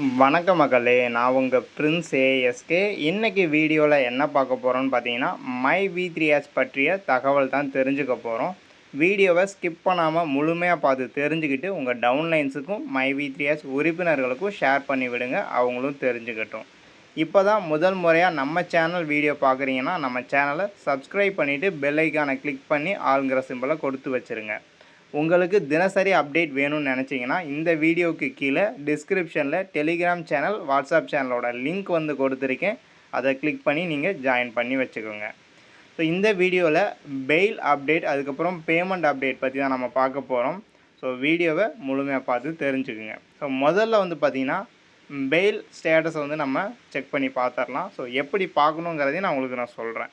வணக்க மக்களே நான் உங்கள் பிரின்ஸ் ஏஎஸ்கே இன்றைக்கி வீடியோவில் என்ன பார்க்க போகிறோம்னு பார்த்தீங்கன்னா மை வி த்ரீ எஸ் பற்றிய தகவல் தான் தெரிஞ்சுக்க போகிறோம் வீடியோவை ஸ்கிப் பண்ணாமல் முழுமையாக பார்த்து தெரிஞ்சுக்கிட்டு உங்கள் டவுன்லைன்ஸுக்கும் மை வி த்ரீ எஸ் உறுப்பினர்களுக்கும் ஷேர் பண்ணி விடுங்க அவங்களும் தெரிஞ்சுக்கட்டும். இப்போ தான் முதல் முறையாக நம்ம சேனல் வீடியோ பார்க்குறீங்கன்னா நம்ம சேனலை சப்ஸ்கிரைப் பண்ணிவிட்டு பெல் ஐக்கானை கிளிக் பண்ணி ஆளுங்கிற சிம்பிளை கொடுத்து வச்சுருங்க. உங்களுக்கு தினசரி அப்டேட் வேணும்னு நினச்சிங்கன்னா இந்த வீடியோவுக்கு கீழே டிஸ்கிரிப்ஷனில் டெலிகிராம் சேனல் வாட்ஸ்அப் சேனலோட லிங்க் வந்து கொடுத்துருக்கேன். அதை கிளிக் பண்ணி நீங்கள் ஜாயின் பண்ணி வச்சுக்கோங்க. ஸோ இந்த வீடியோவில் பெயில் அப்டேட் அதுக்கப்புறம் பேமெண்ட் அப்டேட் பற்றி தான் நம்ம பார்க்க போகிறோம் ஸோ வீடியோவை முழுமையாக பார்த்து தெரிஞ்சுக்குங்க. ஸோ முதல்ல வந்து பார்த்திங்கன்னா பெயில் ஸ்டேட்டஸை வந்து நம்ம செக் பண்ணி பார்த்துடலாம் ஸோ எப்படி பார்க்கணுங்கிறதையும் நான் உங்களுக்கு நான் சொல்கிறேன்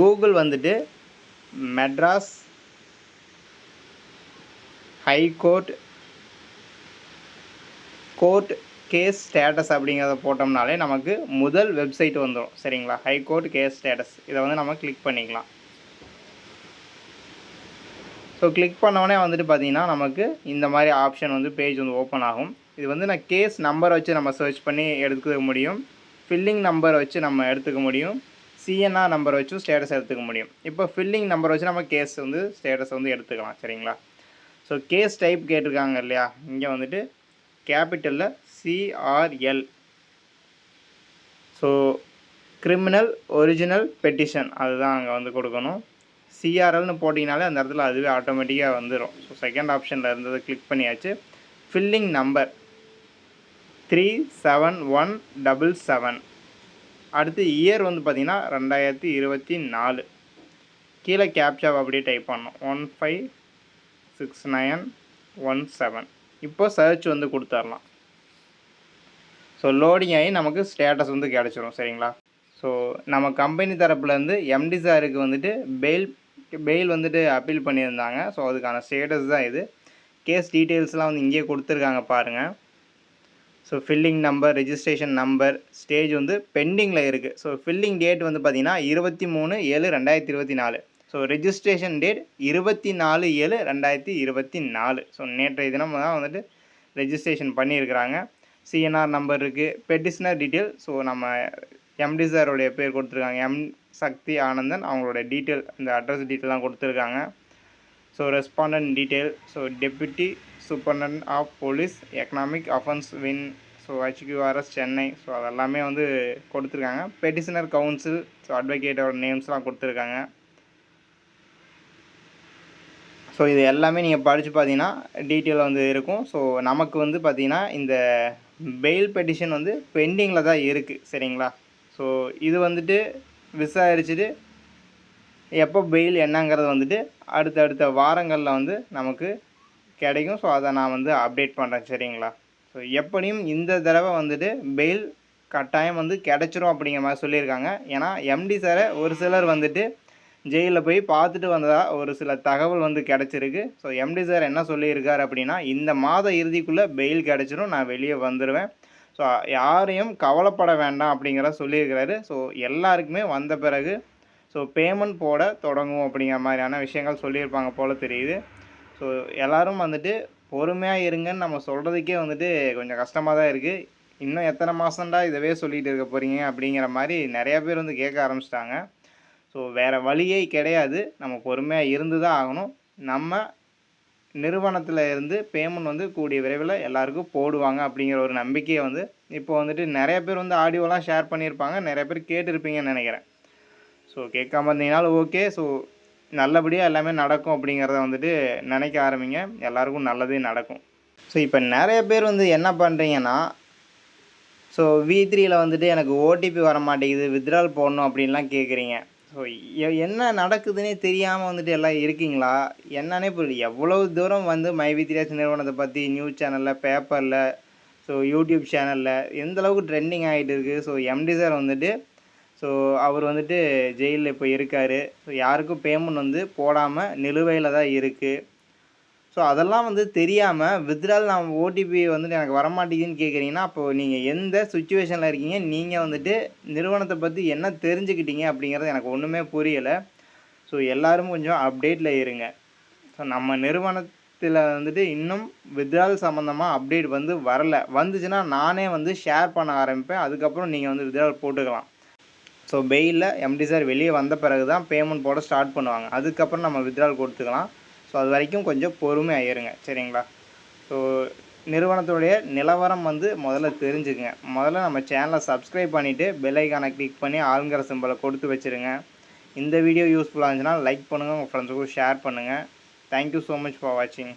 கூகுள் வந்துட்டு Madras high court court case status அப்படிங்கிறத போட்டோம்னாலே நமக்கு முதல் வெப்சைட் வந்துடும் சரிங்களா? ஹைகோர்ட் கேஸ் ஸ்டேட்டஸ் இதை வந்து நம்ம கிளிக் பண்ணிக்கலாம். ஸோ கிளிக் பண்ணவொடனே வந்துட்டு பார்த்தீங்கன்னா நமக்கு இந்த மாதிரி ஆப்ஷன் வந்து பேஜ் வந்து ஓப்பன் ஆகும். இது வந்து நான் கேஸ் நம்பர் வச்சு நம்ம சர்ச் பண்ணி எடுத்துக்க முடியும். ஃபில்லிங் நம்பர் வச்சு நம்ம எடுத்துக்க முடியும். சிஎன்ஆர் நம்பர் வச்சும் ஸ்டேட்டஸ் எடுத்துக்க முடியும். இப்போ ஃபில்லிங் நம்பர் வச்சு நம்ம கேஸ் வந்து ஸ்டேட்டஸ் வந்து எடுத்துக்கலாம். சரிங்களா? ஸோ கேஸ் டைப் கேட்டிருக்காங்க இல்லையா? இங்கே வந்துட்டு கேபிட்டலில் CRL so criminal original petition அதுதான் அங்கே வந்து கொடுக்கணும். சிஆர்எல்னு போட்டிங்கனாலே அந்த இடத்துல அதுவே ஆட்டோமேட்டிக்காக வந்துடும் ஸோ செகண்ட் ஆப்ஷனில் இருந்ததை கிளிக் பண்ணியாச்சு. Filing number three seven one double seven அடுத்து இயர் வந்து பார்த்திங்கன்னா ரெண்டாயிரத்தி இருபத்தி நாலு. கீழே கேப்சாவை அப்படியே டைப் பண்ணணும். One five six nine one seven இப்போ சர்ச் வந்து கொடுத்துர்லாம் ஸோ லோடிங் ஆகி நமக்கு ஸ்டேட்டஸ் வந்து கிடச்சிரும் சரிங்களா? ஸோ நம்ம கம்பெனி தரப்புலேருந்து எம்டி சாருக்கு வந்துட்டு பெயில் பெயில் வந்துட்டு அப்பீல் பண்ணியிருந்தாங்க. ஸோ அதுக்கான ஸ்டேட்டஸ் தான் இது. கேஸ் டீட்டெயில்ஸ்லாம் வந்து இங்கேயே கொடுத்துருக்காங்க பாருங்கள் so filing number registration number stage வந்து பெண்டிங்கில் இருக்குது ஸோ ஃபில்லிங் டேட் வந்து பார்த்திங்கன்னா இருபத்தி மூணு ஏழு ரெண்டாயிரத்தி இருபத்தி நாலு. ஸோ ரெஜிஸ்ட்ரேஷன் டேட் இருபத்தி நாலு ஏழு ரெண்டாயிரத்தி இருபத்தி நாலு. ஸோ நேற்றைய தினம் தான் வந்துட்டு ரெஜிஸ்ட்ரேஷன் பண்ணியிருக்கிறாங்க. சிஎன்ஆர் நம்பர் இருக்குது பெட்டிஷனர் டீட்டெயில் ஸோ நம்ம எம்டி சாருடைய பேர் கொடுத்துருக்காங்க. எம் சக்தி ஆனந்தன் அவங்களோட டீட்டெயில் இந்த அட்ரஸ் டீட்டெயிலாம் கொடுத்துருக்காங்க. So respondent detail so deputy superintendent of police economic offence wing so HQRS Chennai so அதெல்லாமே வந்து கொடுத்துருக்காங்க. பெட்டிஷனர் கவுன்சில் ஸோ அட்வொகேட்டோட நேம்ஸ்லாம் கொடுத்துருக்காங்க. ஸோ இது எல்லாமே நீங்கள் படித்து பார்த்தீங்கன்னா டீட்டெயில் வந்து இருக்கும். ஸோ நமக்கு வந்து பார்த்திங்கன்னா இந்த பெயில் பெட்டிஷன் வந்து பெண்டிங்கில் தான் இருக்குது சரிங்களா? ஸோ இது வந்துட்டு விசாரிச்சுட்டு எப்போ பெயில் என்னங்கிறது வந்துட்டு அடுத்தடுத்த வாரங்களில் வந்து நமக்கு கிடைக்கும். ஸோ அதை நான் வந்து அப்டேட் பண்ணுறேன் சரிங்களா? ஸோ எப்படியும் இந்த தடவை வந்துட்டு பெயில் கட்டாயம் வந்து கிடச்சிரும் அப்படிங்கிற மாதிரி சொல்லியிருக்காங்க. ஏன்னா எம்டி சாரை ஒரு சிலர் வந்துட்டு ஜெயிலில் போய் பார்த்துட்டு வந்ததா ஒரு சில தகவல் வந்து கிடச்சிருக்கு. ஸோ எம்டி சார் என்ன சொல்லியிருக்கார் அப்படின்னா இந்த மாத இறுதிக்குள்ளே பெயில் கிடச்சிரும் நான் வெளியே வந்துடுவேன் ஸோ யாரையும் கவலைப்பட வேண்டாம் அப்படிங்கிற சொல்லியிருக்கிறாரு. ஸோ எல்லாருக்குமே வந்த பிறகு ஸோ பேமெண்ட் போட தொடங்கும் அப்படிங்கிற மாதிரியான விஷயங்கள் சொல்லியிருப்பாங்க போல் தெரியுது. ஸோ எல்லோரும் வந்துட்டு பொறுமையாக இருங்கன்னு நம்ம சொல்கிறதுக்கே வந்துட்டு கொஞ்சம் கஷ்டமாக தான் இருக்குது இன்னும் எத்தனை மாதம்டா இதவே சொல்லிகிட்டு இருக்க போகிறீங்க அப்படிங்கிற மாதிரி நிறையா பேர் வந்து கேட்க ஆரம்பிச்சிட்டாங்க. ஸோ வேறு வழியே கிடையாது. நம்ம பொறுமையாக இருந்து தான் ஆகணும். நம்ம நிறுவனத்தில் இருந்து பேமெண்ட் வந்து கூடிய விரைவில் எல்லாருக்கும் போடுவாங்க அப்படிங்கிற ஒரு நம்பிக்கையை வந்து இப்போ வந்துட்டு நிறைய பேர் வந்து ஆடியோலாம் ஷேர் பண்ணியிருப்பாங்க. நிறைய பேர் கேட்டிருப்பீங்கன்னு நினைக்கிறேன். ஸோ கேட்காம இருந்தீங்கனாலும் ஓகே ஸோ நல்லபடியாக எல்லாமே நடக்கும் அப்படிங்கிறத வந்துட்டு நினைக்க ஆரம்பிங்க. எல்லாருக்கும் நல்லதே நடக்கும். ஸோ இப்போ நிறைய பேர் வந்து என்ன பண்ணுறீங்கன்னா ஸோ வி த்ரீயில் வந்துட்டு எனக்கு ஓடிபி வர மாட்டேங்குது வித்ட்ரால் போடணும் அப்படின்லாம் கேட்குறீங்க. ஸோ என்ன நடக்குதுன்னே தெரியாமல் வந்துட்டு எல்லாம் இருக்கீங்களா? என்னன்னே புரியல. எவ்வளோ தூரம் வந்து மை வித்யாஸ் நிறுவனத்தை பற்றி நியூஸ் சேனலில் பேப்பரில் ஸோ யூடியூப் சேனலில் எந்த அளவுக்கு ட்ரெண்டிங் ஆகிட்டு இருக்குது ஸோ எம்டி சார் வந்துட்டு ஸோ அவர் வந்துட்டு ஜெயிலில் இப்போ இருக்கார். ஸோ யாருக்கும் பேமெண்ட் வந்து போடாமல் நிலுவையில் தான் இருக்குது ஸோ அதெல்லாம் வந்து தெரியாமல் வித்ரால் நான் ஓடிபி வந்துட்டு எனக்கு வரமாட்டேங்குதுன்னு கேட்குறீங்கன்னா அப்போது நீங்கள் எந்த சுச்சுவேஷனில் இருக்கீங்க நீங்கள் வந்துட்டு நிறுவனத்தை பற்றி என்ன தெரிஞ்சுக்கிட்டீங்க அப்படிங்கிறது எனக்கு ஒன்றுமே புரியலை. ஸோ எல்லோரும் கொஞ்சம் அப்டேட்டில் இருங்க. ஸோ நம்ம நிறுவனத்தில் வந்துட்டு இன்னும் வித்ரால் சம்மந்தமாக அப்டேட் வந்து வரல. வந்துச்சுன்னா நானே வந்து ஷேர் பண்ண ஆரம்பிப்பேன். அதுக்கப்புறம் நீங்கள் வந்து வித்ரால் போட்டுக்கலாம். ஸோ பெயிலில் எம்டி சார் வெளியே வந்த பிறகு தான் பேமெண்ட் போட ஸ்டார்ட் பண்ணுவாங்க. அதுக்கப்புறம் நம்ம வித்ரால் கொடுத்துக்கலாம். ஸோ அது வரைக்கும் கொஞ்சம் பொறுமையாக இருங்க சரிங்களா? ஸோ நிறுவனத்துடைய நிலவரம் வந்து முதல்ல தெரிஞ்சுக்குங்க. முதல்ல நம்ம சேனலை சப்ஸ்கிரைப் பண்ணிவிட்டு பெல்லைக்கானை கிளிக் பண்ணி ஆளுங்கிற சிம்பலை கொடுத்து வச்சுருங்க. இந்த வீடியோ யூஸ்ஃபுல்லாக இருந்துச்சுன்னா லைக் பண்ணுங்கள் உங்கள் ஃப்ரெண்ட்ஸுக்கும் ஷேர் பண்ணுங்கள் தேங்க்யூ ஸோ மச் ஃபார் வாட்சிங்